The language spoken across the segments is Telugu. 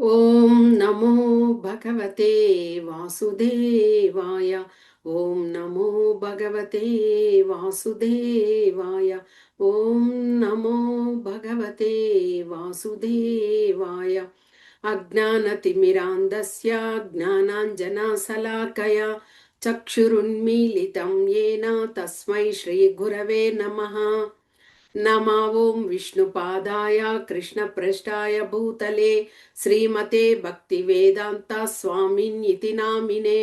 ఓం నమో భగవతే వాసుదేవాయ. ఓం నమో భగవతే వాసుదేవాయ. ఓం నమో భగవతే వాసుదేవాయ. అజ్ఞానతిమిరాంధస్య జ్ఞానాంజనాశలాకయా చక్షురున్మీలితం ఏన తస్మై శ్రీగురవే నమః. नमा ॐ विष्णुपादाय कृष्णपृष्ठाय भूतले श्रीमते भक्तिवेदान्ता स्वामिन्यति नामिने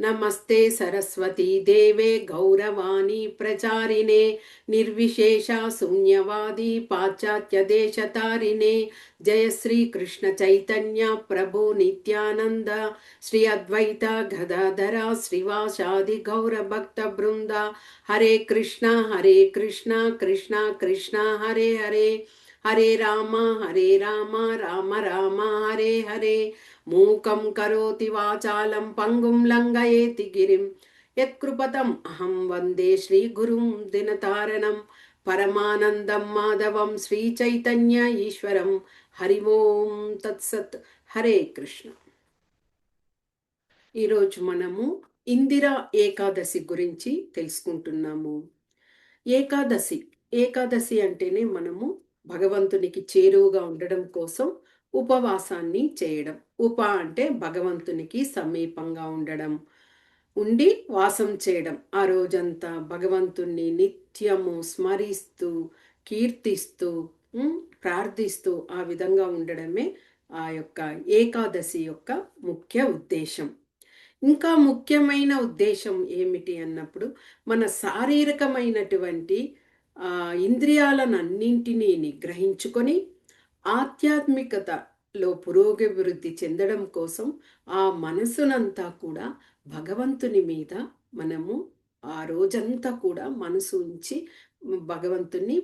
नमस्ते सरस्वती देवे गौरवाणी प्रचारिणे, निर्विशेषा शून्यवादी पाश्चात्यदेशतारिणे जय श्री कृष्ण चैतन्य प्रभु नित्यानन्द। श्री अद्वैत गदाधरा श्रीवासादि गौरभक्त बृन्द। हरे कृष्ण हरे कृष्ण कृष्ण कृष्ण, हरे हरे। हरे राम हरे राम राम राम, हरे हरे। మూకం కరోతి వాచాలం పంగుం లంఘయేతి గిరిం. యత్కృపతం అహం వందే శ్రీగురుం దినతారణం. పరమానందం మాధవం శ్రీ చైతన్య ఈశ్వరం. హరి ఓం తత్సత్ హరే కృష్ణ. ఈరోజు మనము ఇందిరా ఏకాదశి గురించి తెలుసుకుంటున్నాము. ఏకాదశి. ఏకాదశి అంటేనే మనము భగవంతునికి చేరువుగా ఉండడం కోసం ఉపవాసాన్ని చేయడం. ఉప అంటే భగవంతునికి సమీపంగా ఉండడం. ఉండి వాసం చేయడం. ఆ రోజంతా భగవంతుణ్ణి నిత్యము స్మరిస్తూ కీర్తిస్తూ ప్రార్థిస్తూ ఆ విధంగా ఉండడమే ఆ యొక్క ఏకాదశి యొక్క ముఖ్య ఉద్దేశం. ఇంకా ముఖ్యమైన ఉద్దేశం ఏమిటి అన్నప్పుడు మన శారీరకమైనటువంటి ఇంద్రియాలను అన్నింటినీ నిగ్రహించుకొని ఆధ్యాత్మికతలో పురోగభివృద్ధి చెందడం కోసం ఆ మనసునంతా కూడా భగవంతుని మీద మనము ఆ రోజంతా కూడా మనసు ఉంచి భగవంతుని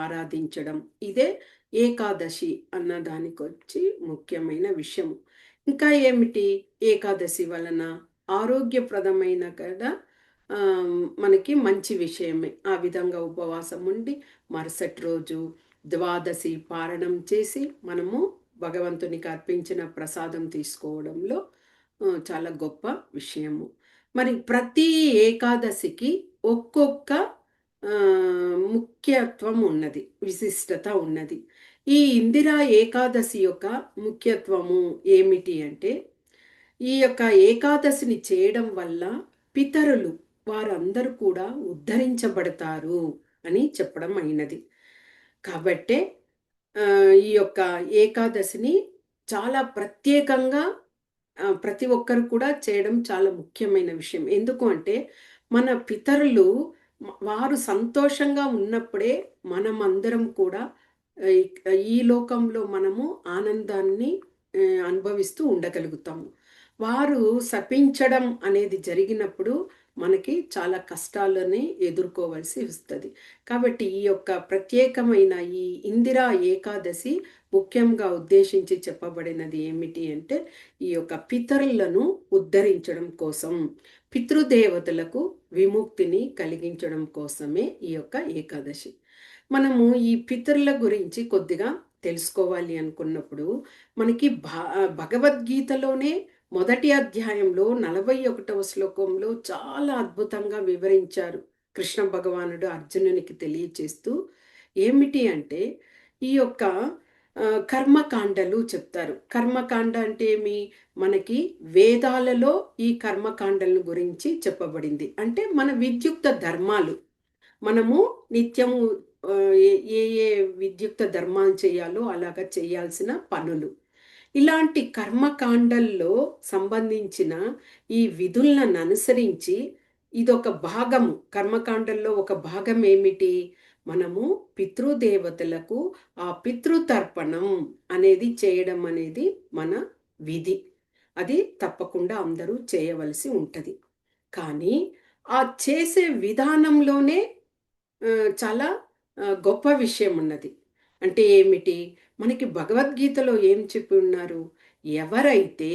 ఆరాధించడం. ఇదే ఏకాదశి అన్న దానికి వచ్చి ముఖ్యమైన విషయం ఇంకా ఏమిటి? ఏకాదశి వలన ఆరోగ్యప్రదమైన కదా మనకి మంచి విషయమే. ఆ విధంగా ఉపవాసం ఉండి మరుసటి రోజు ద్వాదశి పారణం చేసి మనము భగవంతునికి అర్పించిన ప్రసాదం తీసుకోవడంలో చాలా గొప్ప విషయము. మరి ప్రతి ఏకాదశికి ఒక్కొక్క ముఖ్యత్వం ఉన్నది విశిష్టత ఉన్నది. ఈ ఇందిరా ఏకాదశి యొక్క ముఖ్యత్వము ఏమిటి అంటే ఈ యొక్క ఏకాదశిని చేయడం వల్ల పితరులు వారందరూ కూడా ఉద్ధరించబడతారు అని చెప్పడం అయినది. కాబట్టే ఈ యొక్క ఏకాదశిని చాలా ప్రత్యేకంగా ప్రతి ఒక్కరు కూడా చేయడం చాలా ముఖ్యమైన విషయం. ఎందుకు అంటే మన పితరులు వారు సంతోషంగా ఉన్నప్పుడే మనమందరం కూడా ఈ లోకంలో మనము ఆనందాన్ని అనుభవిస్తూ ఉండగలుగుతాము. వారు శపించడం అనేది జరిగినప్పుడు మనకి చాలా కష్టాలని ఎదుర్కోవాల్సి వస్తుంది. కాబట్టి ఈ యొక్క ప్రత్యేకమైన ఈ ఇందిరా ఏకాదశి ముఖ్యంగా ఉద్దేశించి చెప్పబడినది ఏమిటి అంటే ఈ యొక్క పితరులను ఉద్ధరించడం కోసం పితృదేవతలకు విముక్తిని కలిగించడం కోసమే ఈ యొక్క ఏకాదశి. మనము ఈ పితరుల గురించి కొద్దిగా తెలుసుకోవాలి అనుకున్నప్పుడు మనకి భగవద్గీతలోనే మొదటి అధ్యాయంలో నలభై ఒకటవ శ్లోకంలో చాలా అద్భుతంగా వివరించారు కృష్ణ భగవానుడు అర్జునునికి తెలియచేస్తూ. ఏమిటి అంటే ఈ యొక్క కర్మకాండలు చెప్తారు. కర్మకాండ అంటే ఏమి? మనకి వేదాలలో ఈ కర్మకాండలను గురించి చెప్పబడింది. అంటే మన విద్యుక్త ధర్మాలు. మనము నిత్యము ఏ ఏ విద్యుక్త ధర్మాలు చేయాలో అలాగా చేయాల్సిన పనులు. ఇలాంటి కర్మకాండల్లో సంబంధించిన ఈ విధులను అనుసరించి ఇదొక భాగము. కర్మకాండల్లో ఒక భాగం ఏమిటి? మనము పితృదేవతలకు ఆ పితృతర్పణం అనేది చేయడం అనేది మన విధి. అది తప్పకుండా అందరూ చేయవలసి ఉంటుంది. కానీ ఆ చేసే విధానంలోనే చాలా గొప్ప విషయం ఉన్నది అంటే ఏమిటి? మనకి భగవద్గీతలో ఏం చెప్పి ఉన్నారు? ఎవరైతే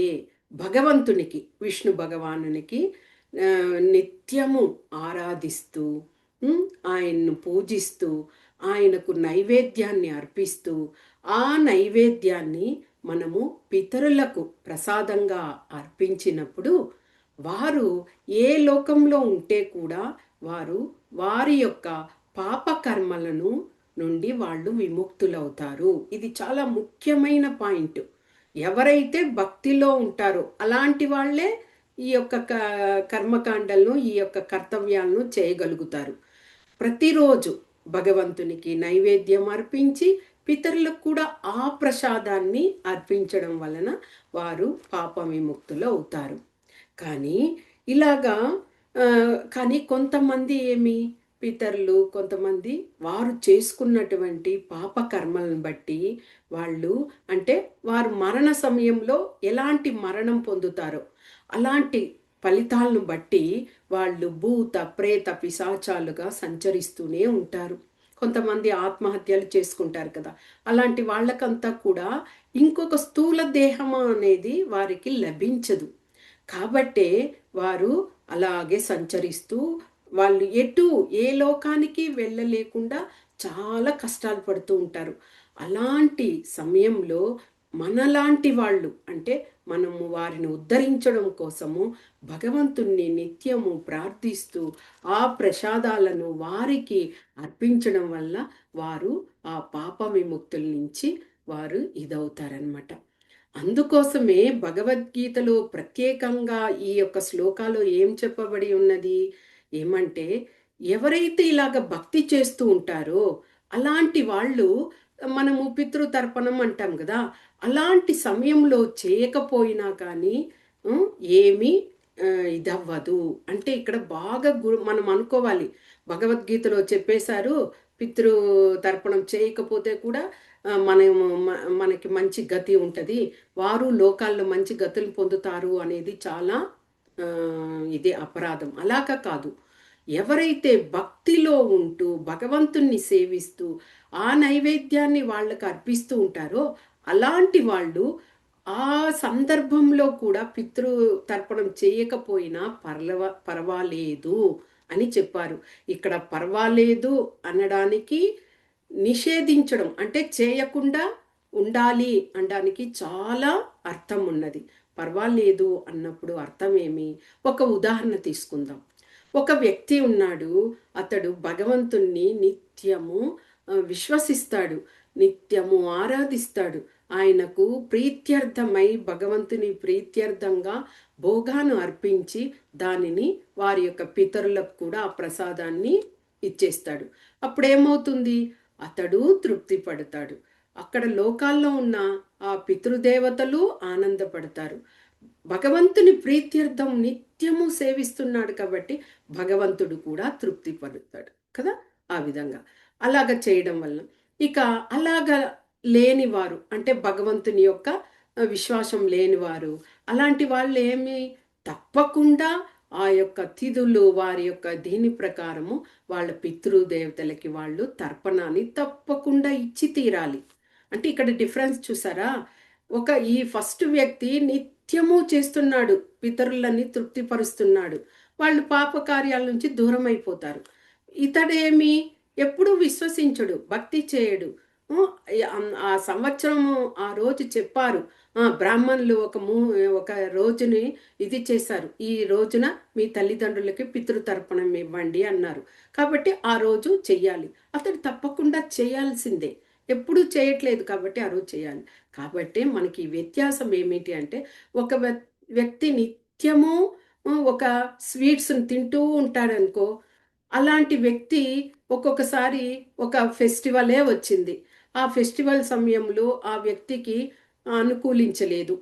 భగవంతునికి విష్ణు భగవానునికి నిత్యము ఆరాధిస్తూ ఆయన్ను పూజిస్తూ ఆయనకు నైవేద్యాన్ని అర్పిస్తూ ఆ నైవేద్యాన్ని మనము పితరులకు ప్రసాదంగా అర్పించినప్పుడు వారు ఏ లోకంలో ఉంటే కూడా వారు వారి యొక్క పాపకర్మలను నుండి వాళ్ళు విముక్తులవుతారు. ఇది చాలా ముఖ్యమైన పాయింట్. ఎవరైతే భక్తిలో ఉంటారో అలాంటి వాళ్ళే ఈ యొక్క కర్మకాండలను ఈ యొక్క కర్తవ్యాలను చేయగలుగుతారు. ప్రతిరోజు భగవంతునికి నైవేద్యం అర్పించి పితరులకు కూడా ఆ ప్రసాదాన్ని అర్పించడం వలన వారు పాప విముక్తులు అవుతారు కానీ ఇలాగా కానీ కొంతమంది ఏమి పితరులు కొంతమంది వారు చేసుకున్నటువంటి పాప కర్మలను బట్టి వాళ్ళు అంటే వారు మరణ సమయంలో ఎలాంటి మరణం పొందుతారో అలాంటి ఫలితాలను బట్టి వాళ్ళు భూత ప్రేత పిశాచాలుగా సంచరిస్తూనే ఉంటారు. కొంతమంది ఆత్మహత్యలు చేసుకుంటారు కదా అలాంటి వాళ్ళకంతా కూడా ఇంకొక స్థూల దేహం అనేది వారికి లభించదు. కాబట్టే వారు అలాగే సంచరిస్తూ వాళ్ళు ఎటు ఏ లోకానికి వెళ్ళలేకుండా చాలా కష్టాలు పడుతూ ఉంటారు. అలాంటి సమయంలో మనలాంటి వాళ్ళు అంటే మనము వారిని ఉద్ధరించడం కోసము భగవంతుణ్ణి నిత్యము ప్రార్థిస్తూ ఆ ప్రసాదాలను వారికి అర్పించడం వల్ల వారు ఆ పాప విముక్తుల నుంచి వారు ఇదవుతారనమాట అందుకోసమే భగవద్గీతలో ప్రత్యేకంగా ఈ యొక్క శ్లోకాలో ఏం చెప్పబడి ఉన్నది? ఏమంటే ఎవరైతే ఇలాగ భక్తి చేస్తూ ఉంటారో అలాంటి వాళ్ళు మనము పితృతర్పణం అంటాం కదా అలాంటి సమయంలో చేయకపోయినా కానీ ఏమీ ఇదవ్వదు. అంటే ఇక్కడ బాగా గురు మనం అనుకోవాలి. భగవద్గీతలో చెప్పేశారు పితృ తర్పణం చేయకపోతే కూడా మనము మనకి మంచి గతి ఉంటుంది. వారు లోకాల్లో మంచి గతులు పొందుతారు అనేది చాలా ఇది అపరాధం. అలాగ కాదు. ఎవరైతే భక్తిలో ఉంటూ భగవంతుణ్ణి సేవిస్తూ ఆ నైవేద్యాన్ని వాళ్ళకు అర్పిస్తూ ఉంటారో అలాంటి వాళ్ళు ఆ సందర్భంలో కూడా పితృ తర్పణం చేయకపోయినా పర్వ పర్వాలేదు అని చెప్పారు. ఇక్కడ పర్వాలేదు అనడానికి నిషేధించడం అంటే చేయకుండా ఉండాలి అనడానికి చాలా అర్థం ఉన్నది. పర్వాలేదు అన్నప్పుడు అర్థం ఏమి? ఒక ఉదాహరణ తీసుకుందాం. ఒక వ్యక్తి ఉన్నాడు. అతడు భగవంతుణ్ణి నిత్యము విశ్వసిస్తాడు. నిత్యము ఆరాధిస్తాడు. ఆయనకు ప్రీత్యర్థమై భగవంతుని ప్రీత్యర్థంగా భోగాను అర్పించి దానిని వారి యొక్క పితరులకు కూడా ఆ ప్రసాదాన్ని ఇచ్చేస్తాడు. అప్పుడేమవుతుంది? అతడు తృప్తి పడతాడు. అక్కడ లోకాల్లో ఉన్న ఆ పితృదేవతలు ఆనందపడతారు. భగవంతుని ప్రీత్యర్థం నిత్యము సేవిస్తున్నాడు కాబట్టి భగవంతుడు కూడా తృప్తి పడుతాడు కదా? ఆ విధంగా. అలాగ చేయడం వల్ల ఇక అలాగ లేనివారు అంటే భగవంతుని యొక్క విశ్వాసం లేనివారు అలాంటి వాళ్ళు ఏమి తప్పకుండా ఆ యొక్క తిథులు వారి యొక్క దీని ప్రకారము వాళ్ళ పితృదేవతలకి వాళ్ళు తర్పణాన్ని తప్పకుండా ఇచ్చి తీరాలి. అంటే ఇక్కడ డిఫరెన్స్ చూసారా? ఒక ఈ ఫస్ట్ వ్యక్తి నిత్యము చేస్తున్నాడు. పితరులని తృప్తిపరుస్తున్నాడు. వాళ్ళు పాప కార్యాల నుంచి దూరం అయిపోతారు ఇతడేమి ఎప్పుడూ విశ్వసించడు భక్తి చేయడు. ఆ సంవత్సరము ఆ రోజు చెప్పారు. బ్రాహ్మణులు ఒక మూ ఒక రోజుని ఇది చేశారు. ఈ రోజున మీ తల్లిదండ్రులకి పితృతర్పణం ఇవ్వండి అన్నారు. కాబట్టి ఆ రోజు చెయ్యాలి. అతడు తప్పకుండా చేయాల్సిందే. ఎప్పుడూ చేయట్లేదు కాబట్టి ఆ రోజు చేయాలి. కాబట్టి మనకి వ్యత్యాసం ఏమిటి అంటే ఒక వ్యక్తి నిత్యము ఒక స్వీట్స్ని తింటూ ఉంటాడనుకో అలాంటి వ్యక్తి ఒక్కొక్కసారి ఒక ఫెస్టివలే వచ్చింది. ఆ ఫెస్టివల్ సమయంలో ఆ వ్యక్తికి అనుకూలించలేదు.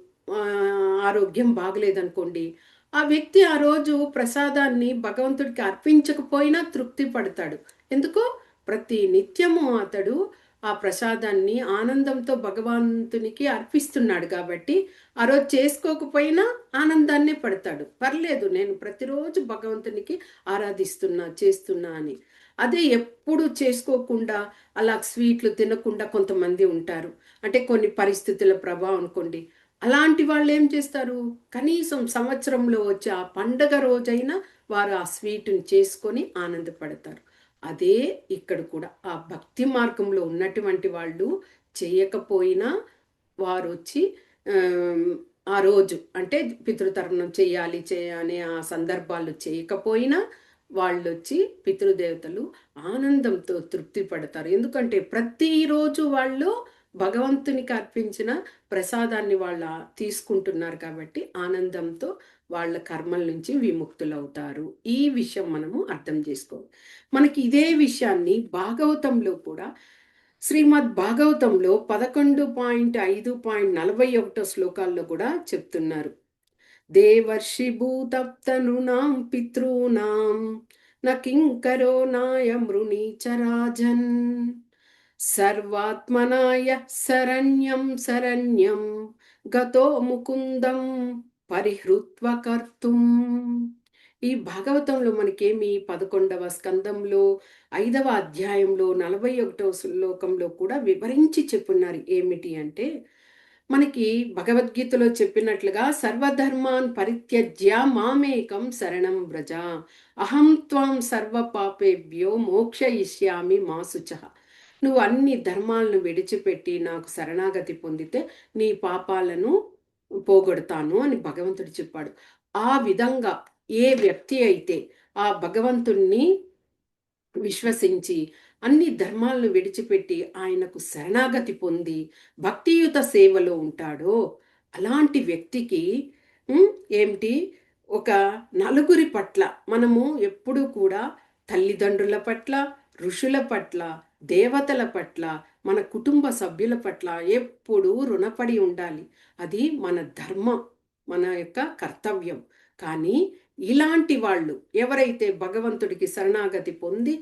ఆరోగ్యం బాగలేదనుకోండి. ఆ వ్యక్తి ఆ రోజు ప్రసాదాన్ని భగవంతుడికి అర్పించకపోయినా తృప్తి పడతాడు. ఎందుకు ప్రతి నిత్యము అతడు ఆ ప్రసాదాన్ని ఆనందంతో భగవంతునికి అర్పిస్తున్నాడు కాబట్టి ఆ రోజు చేసుకోకపోయినా ఆనందాన్నే పడతాడు. పర్లేదు నేను ప్రతిరోజు భగవంతునికి ఆరాధిస్తున్నా చేస్తున్నా అని. అదే ఎప్పుడు చేసుకోకుండా అలా స్వీట్లు తినకుండా కొంతమంది ఉంటారు. అంటే కొన్ని పరిస్థితుల ప్రభావం అనుకోండి. అలాంటి వాళ్ళు ఏం చేస్తారు? కనీసం సంవత్సరంలో వచ్చే ఆ పండగ రోజైనా వారు ఆ స్వీట్ని చేసుకొని ఆనందపడతారు. అదే ఇక్కడ కూడా ఆ భక్తి మార్గంలో ఉన్నటువంటి వాళ్ళు చేయకపోయినా వారు వచ్చి ఆ రోజు అంటే పితృతరణం చేయాలి చేయాలి ఆ సందర్భాలు చేయకపోయినా వాళ్ళు వచ్చి పితృదేవతలు ఆనందంతో తృప్తి పడతారు. ఎందుకంటే ప్రతిరోజు వాళ్ళు భగవంతునికి అర్పించిన ప్రసాదాన్ని వాళ్ళ తీసుకుంటున్నారు కాబట్టి ఆనందంతో వాళ్ళ కర్మల నుంచి విముక్తులవుతారు. ఈ విషయం మనము అర్థం చేసుకోవాలి. మనకి ఇదే విషయాన్ని భాగవతంలో కూడా శ్రీమద్ భాగవతంలో పదకొండు పాయింట్ ఐదు పాయింట్ నలభై ఒకటో శ్లోకాల్లో కూడా చెప్తున్నారు. దేవర్షి భూతప్తనృణాం పితృనాం నకింకరో నాయ మృణీచరాజన్ సర్వాత్మనాయ శరణ్యం శరణ్యం గతో ముకుందం పరిహృత్వకర్తుం ఈ భాగవతంలో మనకేమి పదకొండవ స్కందంలో ఐదవ అధ్యాయంలో నలభై ఒకటవ శ్లోకంలో కూడా వివరించి చెప్పున్నారు ఏమిటి అంటే మనకి భగవద్గీతలో చెప్పినట్లుగా సర్వధర్మాన్ పరిత్యజ్య మామేకం శరణం వ్రజ అహం త్వం సర్వ పాపేభ్యో మోక్షయిష్యామి మాసుచ। నువ్వు అన్ని ధర్మాలను విడిచిపెట్టి నాకు శరణాగతి పొందితే నీ పాపాలను పోగొడతాను అని భగవంతుడు చెప్పాడు. ఆ విధంగా ఏ వ్యక్తి అయితే ఆ భగవంతుణ్ణి విశ్వసించి అన్ని ధర్మాలను విడిచిపెట్టి ఆయనకు శరణాగతి పొంది భక్తియుత సేవలో ఉంటాడో అలాంటి వ్యక్తికి ఏమిటి? ఒక నలుగురి పట్ల మనము ఎప్పుడూ కూడా తల్లిదండ్రుల పట్ల ఋషుల పట్ల దేవతల పట్ల మన కుటుంబ సభ్యుల పట్ల ఎప్పుడూ రుణపడి ఉండాలి. అది మన ధర్మం మన యొక్క కర్తవ్యం. కానీ ఇలాంటి వాళ్ళు ఎవరైతే భగవంతుడికి శరణాగతి పొంది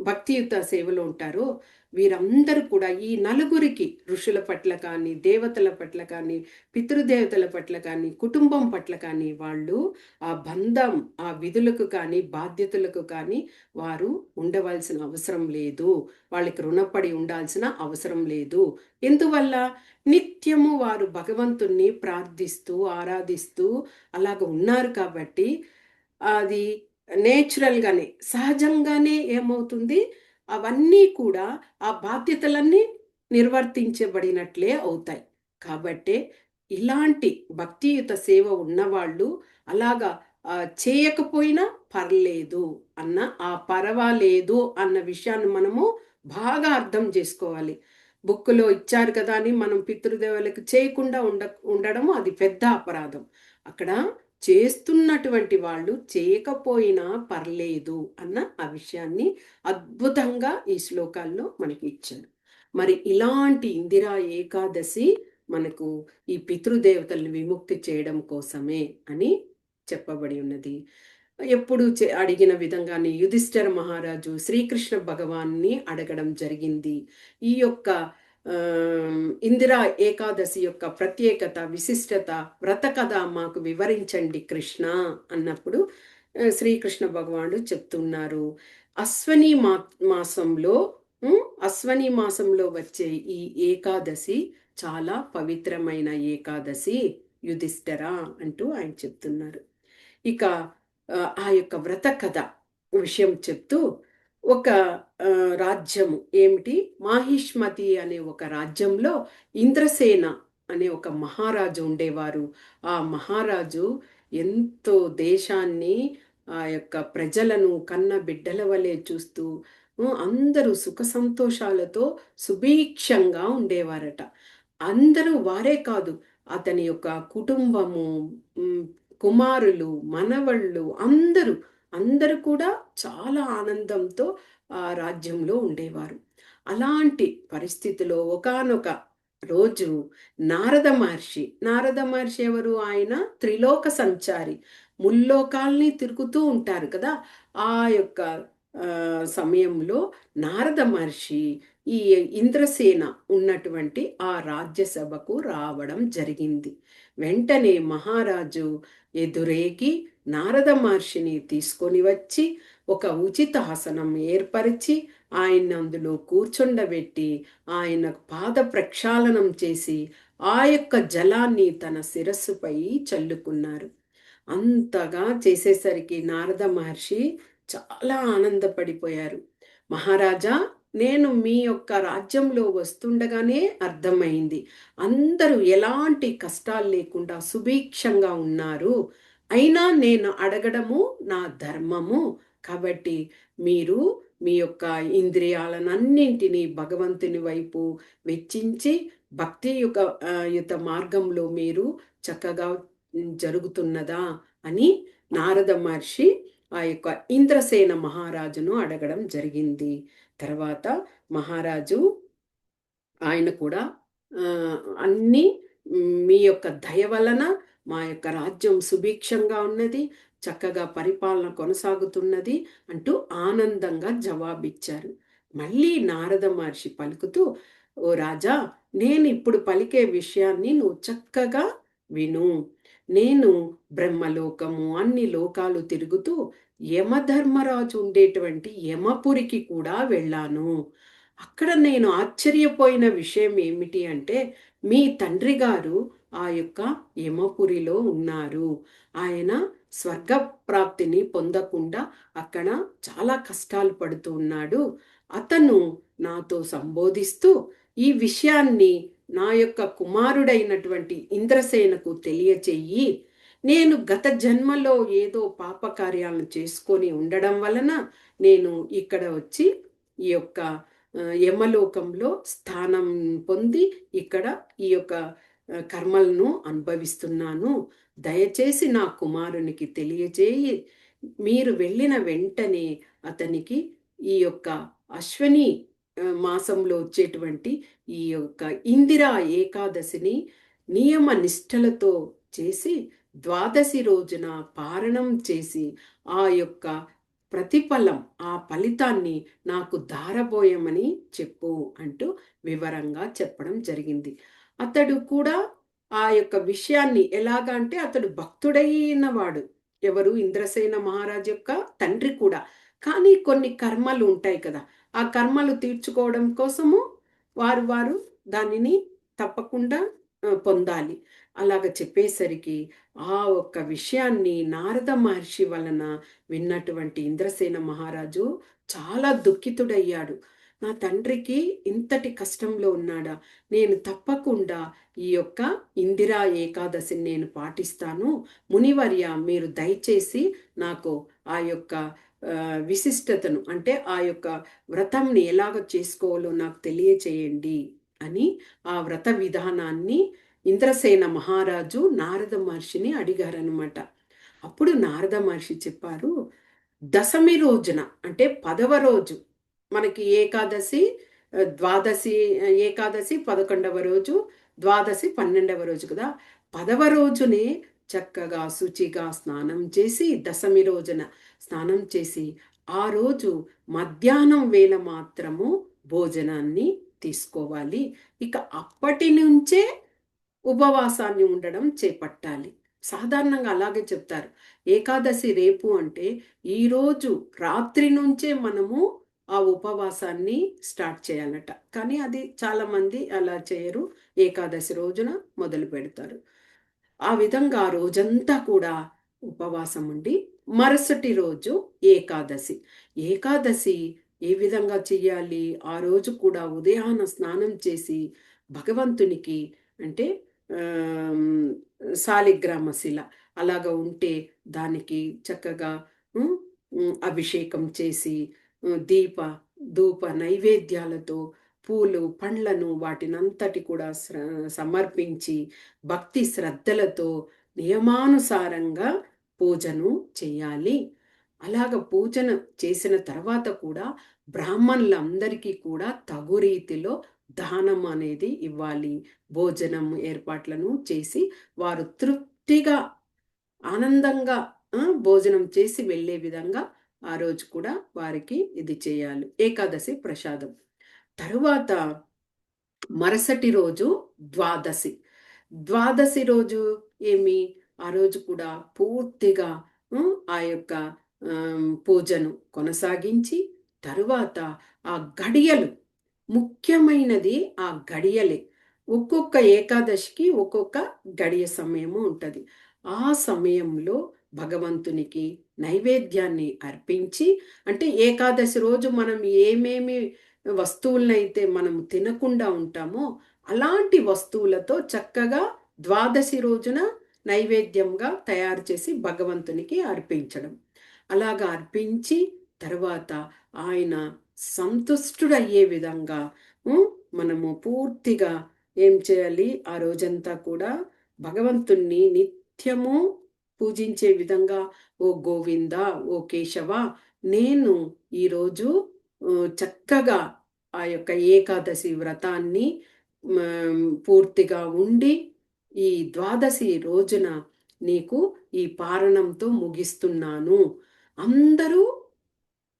భక్తియుత సేవలో ఉంటారో వీరందరూ కూడా ఈ నలుగురికి ఋషుల పట్ల కానీ దేవతల పట్ల కానీ పితృదేవతల పట్ల కానీ కుటుంబం పట్ల కానీ వాళ్ళు ఆ బంధం ఆ విధులకు కానీ బాధ్యతలకు కానీ వారు ఉండవలసిన అవసరం లేదు. వాళ్ళకి రుణపడి ఉండాల్సిన అవసరం లేదు. ఎందువల్ల? నిత్యము వారు భగవంతుణ్ణి ప్రార్థిస్తూ ఆరాధిస్తూ అలాగ ఉన్నారు కాబట్టి అది నేచురల్గానే సహజంగానే ఏమవుతుంది? అవన్నీ కూడా ఆ బాధ్యతలన్నీ నిర్వర్తించబడినట్లే అవుతాయి. కాబట్టే ఇలాంటి భక్తియుత సేవ ఉన్నవాళ్ళు అలాగా చేయకపోయినా పర్లేదు అన్న ఆ పర్వాలేదు అన్న విషయాన్ని మనము బాగా అర్థం చేసుకోవాలి. బుక్లో ఇచ్చారు కదా అని మనం పితృదేవులకు చేయకుండా ఉండ ఉండడం అది పెద్ద అపరాధం. అక్కడ చేస్తున్నటువంటి వాళ్ళు చేయకపోయినా పర్లేదు అన్న ఆ విషయాన్ని అద్భుతంగా ఈ శ్లోకాల్లో మనకి ఇచ్చారు. మరి ఇలాంటి ఇందిరా ఏకాదశి మనకు ఈ పితృదేవతల్ని విముక్తి చేయడం కోసమే అని చెప్పబడి ఉన్నది. ఎప్పుడు అడిగిన విధంగానే యుధిష్ఠర మహారాజు శ్రీకృష్ణ భగవాన్ని అడగడం జరిగింది. ఈ యొక్క ఇందిరా ఏకాదశి యొక్క ప్రత్యేకత విశిష్టత వ్రత కథ మాకు వివరించండి కృష్ణ అన్నప్పుడు శ్రీకృష్ణ భగవానుడు చెప్తున్నారు. అశ్వని మా మాసంలో అశ్వని మాసంలో వచ్చే ఈ ఏకాదశి చాలా పవిత్రమైన ఏకాదశి యుధిష్ఠరా అంటూ ఆయన చెప్తున్నారు. ఇక ఆ యొక్క వ్రత కథ విషయం చెప్తూ ఒక రాజ్యము ఏమిటి? మాహిష్మతి అనే ఒక రాజ్యంలో ఇంద్రసేన అనే ఒక మహారాజు ఉండేవారు. ఆ మహారాజు ఎంతో దేశాన్ని ఆ యొక్క ప్రజలను కన్న బిడ్డల వలె చూస్తూ అందరూ సుఖ సంతోషాలతో సుభీక్షంగా ఉండేవారట. అందరూ వారే కాదు అతని యొక్క కుటుంబము కుమారులు మనవళ్ళు అందరూ అందరూ కూడా చాలా ఆనందంతో ఆ రాజ్యంలో ఉండేవారు. అలాంటి పరిస్థితిలో ఒకనొక రోజు నారద మహర్షి నారద మహర్షి ఎవరు? ఆయన త్రిలోక సంచారి ముల్లోకాల్ని తిరుగుతూ ఉంటారు కదా. ఆ యొక్క సమయంలో నారద మహర్షి ఈ ఇంద్రసేన ఉన్నటువంటి ఆ రాజ్యసభకు రావడం జరిగింది. వెంటనే మహారాజు ఎదురేకి నారద మహర్షిని తీసుకొని వచ్చి ఒక ఉచిత ఆసనం ఏర్పరిచి ఆయన అందులో కూర్చుండబెట్టి ఆయన పాద ప్రక్షాళనం చేసి ఆ యొక్క జలాన్ని తన శిరస్సుపై చల్లుకున్నారు. అంతగా చేసేసరికి నారద మహర్షి చాలా ఆనందపడిపోయారు. మహారాజా నేను మీ యొక్క రాజ్యంలో వస్తుండగానే అర్థమైంది. అందరూ ఎలాంటి కష్టాలు లేకుండా సుభిక్షంగా ఉన్నారు. అయినా నేను అడగడము నా ధర్మము. కాబట్టి మీరు మీ యొక్క ఇంద్రియాలనన్నింటినీ భగవంతుని వైపు వెచ్చించి భక్తి యొక్క యుత మార్గంలో మీరు చక్కగా జరుగుతున్నదా అని నారద మహర్షి ఆ యొక్క ఇంద్రసేన మహారాజును అడగడం జరిగింది. తర్వాత మహారాజు ఆయన కూడా అన్నీ మీ యొక్క దయ వలన మా యొక్క రాజ్యం సుభిక్షంగా ఉన్నది చక్కగా పరిపాలన కొనసాగుతున్నది అంటూ ఆనందంగా జవాబిచ్చారు. మళ్ళీ నారద మహర్షి పలుకుతూ ఓ రాజా నేను ఇప్పుడు పలికే విషయాన్ని నువ్వు చక్కగా విను. నేను బ్రహ్మలోకము అన్ని లోకాలు తిరుగుతూ యమధర్మరాజు ఉండేటువంటి యమపురికి కూడా వెళ్ళాను. అక్కడ నేను ఆశ్చర్యపోయిన విషయం ఏమిటి అంటే మీ తండ్రి గారు ఆ యొక్క యమపురిలో ఉన్నారు. ఆయన స్వర్గ ప్రాప్తిని పొందకుండా అక్కడ చాలా కష్టాలు పడుతూ ఉన్నాడు. అతను నాతో సంబోధిస్తూ ఈ విషయాన్ని నా యొక్క కుమారుడైనటువంటి ఇంద్రసేనకు తెలియచేయి నేను గత జన్మలో ఏదో పాపకార్యాలను చేసుకొని ఉండడం వలన నేను ఇక్కడ వచ్చి ఈ యొక్క యమలోకంలో స్థానం పొంది ఇక్కడ ఈ యొక్క కర్మలను అనుభవిస్తున్నాను. దయచేసి నా కుమారునికి తెలియజేయి. మీరు వెళ్ళిన వెంటనే అతనికి ఈ యొక్క అశ్వని మాసంలో వచ్చేటువంటి ఈ యొక్క ఇందిరా ఏకాదశిని నియమ నిష్ఠలతో చేసి ద్వాదశి రోజున పారణం చేసి ఆ యొక్క ప్రతిఫలం ఆ ఫలితాన్ని నాకు దారబోయమని చెప్పు అంటూ వివరంగా చెప్పడం జరిగింది. అతడు కూడా ఆ యొక్క విషయాన్ని ఎలాగా అంటే అతడు భక్తుడైన వాడు ఎవరు? ఇంద్రసేన మహారాజు యొక్క తండ్రి కూడా. కానీ కొన్ని కర్మలు ఉంటాయి కదా. ఆ కర్మలు తీర్చుకోవడం కోసము వారు వారు దానిని తప్పకుండా పొందాలి. అలాగ చెప్పేసరికి ఆ ఒక్క విషయాన్ని నారద మహర్షి వలన విన్నటువంటి ఇంద్రసేన మహారాజు చాలా దుఃఖితుడయ్యాడు. నా తండ్రికి ఇంతటి కష్టంలో ఉన్నాడా? నేను తప్పకుండా ఈ యొక్క ఇందిరా ఏకాదశిని నేను పాటిస్తాను. మునివర్య మీరు దయచేసి నాకు ఆ యొక్క విశిష్టతను అంటే ఆ యొక్క వ్రతంని ఎలాగ చేసుకోవాలో నాకు తెలియచేయండి. అని ఆ వ్రత విధానాన్ని ఇంద్రసేన మహారాజు నారద మహర్షిని అడిగారనమాట అప్పుడు నారద మహర్షి చెప్పారు దశమి రోజున అంటే పదవ రోజు మనకి ఏకాదశి ద్వాదశి ఏకాదశి పదకొండవ రోజు ద్వాదశి పన్నెండవ రోజు కదా. పదవ రోజునే చక్కగా శుచిగా స్నానం చేసి దశమి రోజున స్నానం చేసి ఆ రోజు మధ్యాహ్నం వేళ మాత్రము భోజనాన్ని తీసుకోవాలి. ఇక అప్పటి నుంచే ఉపవాసాన్ని ఉండడం చేపట్టాలి. సాధారణంగా అలాగే చెప్తారు. ఏకాదశి రేపు అంటే ఈరోజు రాత్రి నుంచే మనము ఆ ఉపవాసాన్ని స్టార్ట్ చేయాలట. కానీ అది చాలామంది అలా చేయరు. ఏకాదశి రోజున మొదలు పెడతారు. ఆ విధంగా ఆ రోజంతా కూడా ఉపవాసం ఉండి మరుసటి రోజు ఏకాదశి. ఏకాదశి ఏ విధంగా చెయ్యాలి? ఆ రోజు కూడా ఉదయాన స్నానం చేసి భగవంతునికి అంటే సాలిగ్రామ శాలిగ్రామ శిల అలాగ ఉంటే దానికి చక్కగా అభిషేకం చేసి దీప ధూప నైవేద్యాలతో పూలు పండ్లను వాటినంతటి కూడా సమర్పించి భక్తి శ్రద్ధలతో నియమానుసారంగా పూజను చేయాలి అలాగ పూజన చేసిన తర్వాత కూడా బ్రాహ్మణులందరికీ కూడా తగు రీతిలో దానం అనేది ఇవ్వాలి. భోజనం ఏర్పాట్లను చేసి వారు తృప్తిగా ఆనందంగా భోజనం చేసి వెళ్ళే విధంగా ఆ రోజు కూడా వారికి ఇది చేయాలి. ఏకాదశి ప్రసాదం. తరువాత మరుసటి రోజు ద్వాదశి. ద్వాదశి రోజు ఏమి? ఆ రోజు కూడా పూర్తిగా ఆ యొక్క పూజను కొనసాగించి తరువాత ఆ గడియలు ముఖ్యమైనది ఆ గడియలే ఒక్కొక్క ఏకాదశికి ఒక్కొక్క గడియ సమయము ఉంటుంది. ఆ సమయంలో భగవంతునికి నైవేద్యాన్ని అర్పించి అంటే ఏకాదశి రోజు మనం ఏమేమి వస్తువులనైతే మనం తినకుండా ఉంటామో అలాంటి వస్తువులతో చక్కగా ద్వాదశి రోజున నైవేద్యంగా తయారు చేసి భగవంతునికి అర్పించడం. అలాగా అర్పించి తర్వాత ఆయన సంతుష్టుడయ్యే విధంగా మనము పూర్తిగా ఏం చేయాలి? ఆ రోజంతా కూడా భగవంతుణ్ణి నిత్యము పూజించే విధంగా ఓ గోవింద ఓ కేశవ నేను ఈరోజు చక్కగా ఆ యొక్క ఏకాదశి వ్రతాన్ని పూర్తిగా ఉండి ఈ ద్వాదశి రోజున నీకు ఈ పారణంతో ముగిస్తున్నాను. అందరూ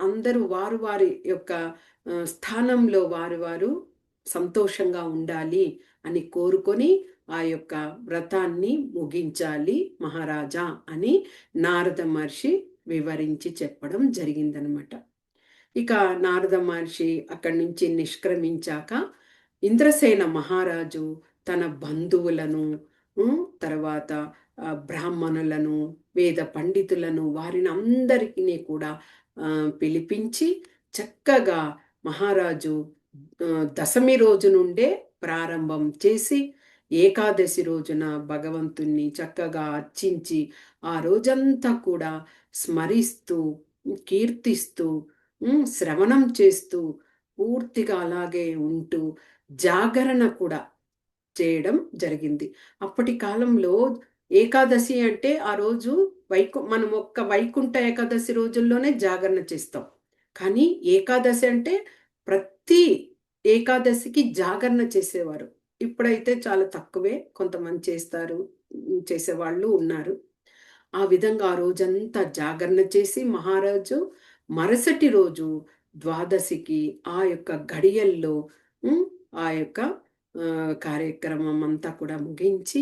అందరూ వారు వారి యొక్క స్థానంలో వారు వారు సంతోషంగా ఉండాలి అని కోరుకొని ఆ యొక్క వ్రతాన్ని ముగించాలి మహారాజా అని నారద మహర్షి వివరించి చెప్పడం జరిగిందనమాట. ఇక నారద మహర్షి అక్కడి నుంచి నిష్క్రమించాక ఇంద్రసేన మహారాజు తన బంధువులను తర్వాత బ్రాహ్మణులను వేద పండితులను వారిని అందరికీ కూడా పిలిపించి చక్కగా మహారాజు దశమి రోజు నుండే ప్రారంభం చేసి ఏకాదశి రోజున భగవంతుణ్ణి చక్కగా అర్చించి ఆ రోజంతా కూడా స్మరిస్తూ కీర్తిస్తూ శ్రవణం చేస్తూ పూర్తిగా అలాగే ఉంటూ జాగరణ కూడా చేయడం జరిగింది. అప్పటి కాలంలో ఏకాదశి అంటే ఆ రోజు వైకు మనం ఒక్క వైకుంఠ ఏకాదశి రోజుల్లోనే జాగరణ చేస్తాం. కానీ ఏకాదశి అంటే ప్రతి ఏకాదశికి జాగరణ చేసేవారు. ఇప్పుడైతే చాలా తక్కువే కొంతమంది చేస్తారు చేసేవాళ్ళు ఉన్నారు. ఆ విధంగా ఆ రోజంతా జాగరణ చేసి మహారాజు మరుసటి రోజు ద్వాదశికి ఆ యొక్క గడియల్లో ఆ యొక్క కార్యక్రమం అంతా కూడా ముగించి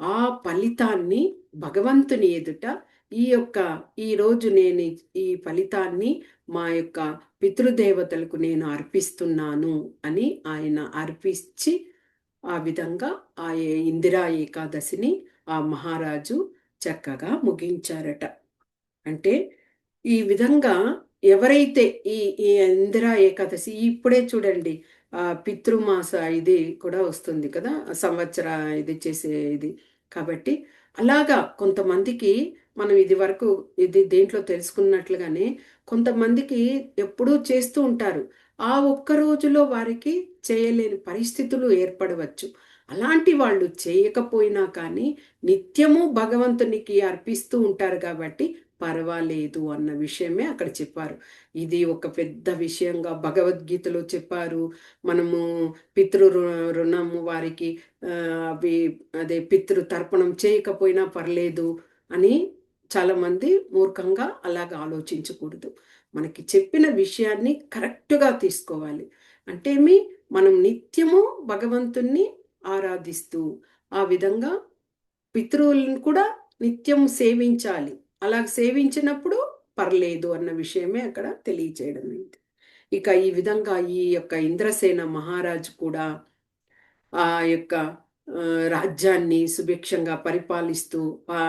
ఆ ఫలితాన్ని భగవంతుని ఎదుట ఈ యొక్క ఈరోజు నేను ఈ ఫలితాన్ని మా యొక్క పితృదేవతలకు నేను అర్పిస్తున్నాను అని ఆయన అర్పించి ఆ విధంగా ఆ ఇందిరా ఏకాదశిని ఆ మహారాజు చక్కగా ముగించారట. అంటే ఈ విధంగా ఎవరైతే ఈ ఈ ఇందిరా ఏకాదశి ఇప్పుడే చూడండి ఆ పితృమాస ఇది కూడా వస్తుంది కదా సంవత్సర ఇది చేసే ఇది. కాబట్టి అలాగా కొంతమందికి మనం ఇది వరకు ఇది దేంట్లో తెలుసుకున్నట్లుగానే కొంతమందికి ఎప్పుడూ చేస్తూ ఉంటారు. ఆ ఒక్క రోజులో వారికి చేయలేని పరిస్థితులు ఏర్పడవచ్చు. అలాంటి వాళ్ళు చేయకపోయినా కానీ నిత్యము భగవంతునికి అర్పిస్తూ ఉంటారు కాబట్టి పర్వాలేదు అన్న విషయమే అక్కడ చెప్పారు. ఇది ఒక పెద్ద విషయంగా భగవద్గీతలో చెప్పారు. మనము పితృ రుణము వారికి అవి అదే పితృ తర్పణం చేయకపోయినా పర్లేదు అని చాలామంది మూర్ఖంగా అలాగ ఆలోచించకూడదు. మనకి చెప్పిన విషయాన్ని కరెక్ట్గా తీసుకోవాలి. అంటే మీ మనం నిత్యము భగవంతుణ్ణి ఆరాధిస్తూ ఆ విధంగా పితృవులను కూడా నిత్యం సేవించాలి. అలా సేవించినప్పుడు పర్లేదు అన్న విషయమే అక్కడ తెలియచేయడం ఇక ఈ విధంగా ఈ యొక్క ఇంద్రసేన మహారాజు కూడా ఆ యొక్క రాజ్యాన్ని సుభిక్షంగా పరిపాలిస్తూ ఆ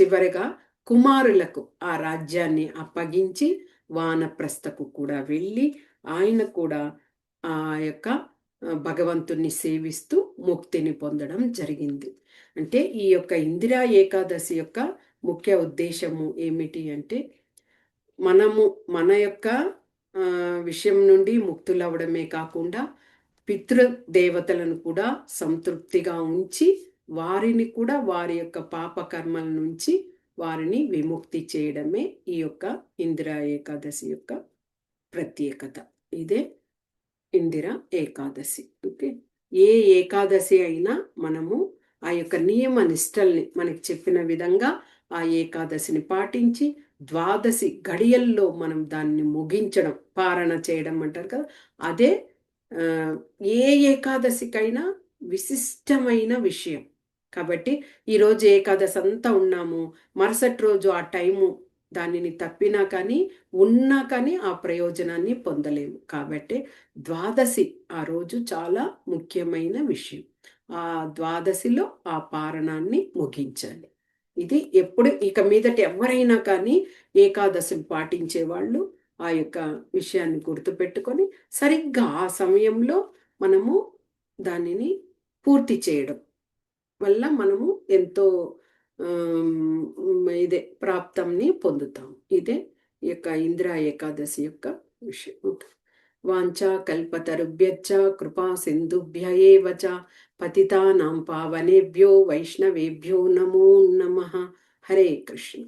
చివరిగా కుమారులకు ఆ రాజ్యాన్ని అప్పగించి వానప్రస్థకు కూడా వెళ్ళి ఆయన కూడా ఆ యొక్క భగవంతుణ్ణి సేవిస్తూ ముక్తిని పొందడం జరిగింది. అంటే ఈ యొక్క ఇందిరా ఏకాదశి యొక్క ముఖ్య ఉద్దేశము ఏమిటి అంటే మనము మన యొక్క విషయం నుండి ముక్తులవ్వడమే కాకుండా పితృదేవతలను కూడా సంతృప్తిగా ఉంచి వారిని కూడా వారి యొక్క పాపకర్మల నుంచి వారిని విముక్తి చేయడమే ఈ యొక్క ఇందిరా ఏకాదశి యొక్క ప్రత్యేకత. ఇదే ఇందిరా ఏకాదశి. ఓకే? ఏ ఏకాదశి అయినా మనము ఆ యొక్క నియమ నిష్టల్ని మనకి చెప్పిన విధంగా ఆ ఏకాదశిని పాటించి ద్వాదశి గడియల్లో మనం దాన్ని ముగించడం పారణ చేయడం అంటారు కదా. అదే ఏ ఏకాదశికైనా విశిష్టమైన విషయం. కాబట్టి ఈరోజు ఏకాదశి అంతా ఉన్నాము మరుసటి రోజు ఆ టైము దానిని తప్పినా కానీ ఉన్నా కానీ ఆ ప్రయోజనాన్ని పొందలేము. కాబట్టి ద్వాదశి ఆ రోజు చాలా ముఖ్యమైన విషయం. ఆ ద్వాదశిలో ఆ పారణాన్ని ముగించాలి. ఇది ఎప్పుడు ఇక మీదట ఎవరైనా కానీ ఏకాదశిని పాటించే వాళ్ళు ఆ యొక్క విషయాన్ని గుర్తుపెట్టుకొని సరిగ్గా ఆ సమయంలో మనము దానిని పూర్తి చేయడం వల్ల మనము ఎంతో ఇదే ప్రాప్తంని పొందుతాం. ఇదే ఈ యొక్క ఇంద్రా ఏకాదశి యొక్క విషయం. వాంఛా కల్పతరుభ్యచ్చ కృపా సింధుభ్య ఏవచ పతితానాం పావనేభ్యో వైష్ణవేభ్యో నమో నమ హరే కృష్ణ